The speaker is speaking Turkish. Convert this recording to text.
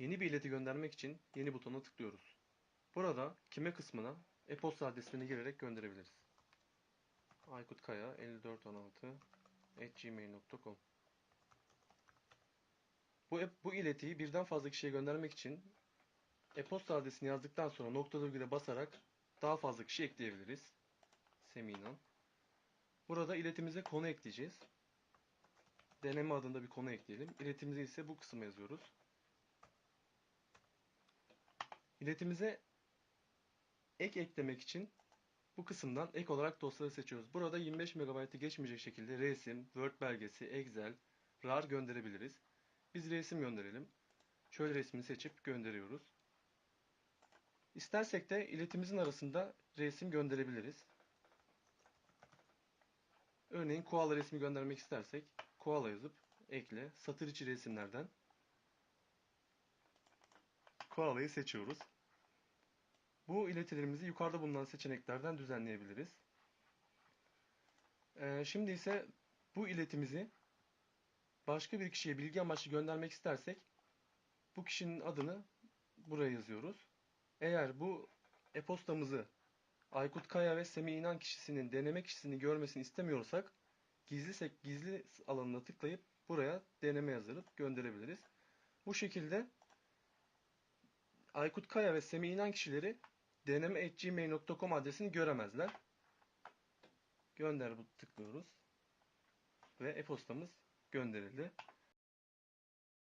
Yeni bir ileti göndermek için yeni butona tıklıyoruz. Burada kime kısmına e-posta adresini girerek gönderebiliriz. Aykut Kaya 5416 gmail.com bu, e- bu iletiyi birden fazla kişiye göndermek için e-posta adresini yazdıktan sonra nokta virgüle basarak daha fazla kişi ekleyebiliriz. Seminan. Burada iletimize konu ekleyeceğiz. Deneme adında bir konu ekleyelim. İletimizi ise bu kısma yazıyoruz. İletimize ek eklemek için bu kısımdan ek olarak dosyaları seçiyoruz. Burada 25 MB'ı geçmeyecek şekilde resim, Word belgesi, Excel, RAR gönderebiliriz. Biz resim gönderelim. Şöyle resmini seçip gönderiyoruz. İstersek de iletimizin arasında resim gönderebiliriz. Örneğin koala resmi göndermek istersek koala yazıp ekle satır içi resimlerden koalayı seçiyoruz. Bu iletilerimizi yukarıda bulunan seçeneklerden düzenleyebiliriz. Ee, şimdi ise bu iletimizi başka bir kişiye bilgi amaçlı göndermek istersek bu kişinin adını buraya yazıyoruz. Eğer bu e-postamızı Aykut Kaya ve Semih İnan kişisinin deneme kişisini görmesini istemiyorsak gizli gizli alanına tıklayıp buraya deneme yazılıp gönderebiliriz. Bu şekilde Aykut Kaya ve Semih İnan kişileri deneme.gmail.com adresini göremezler. Gönder bu tıklıyoruz. Ve e-postamız gönderildi.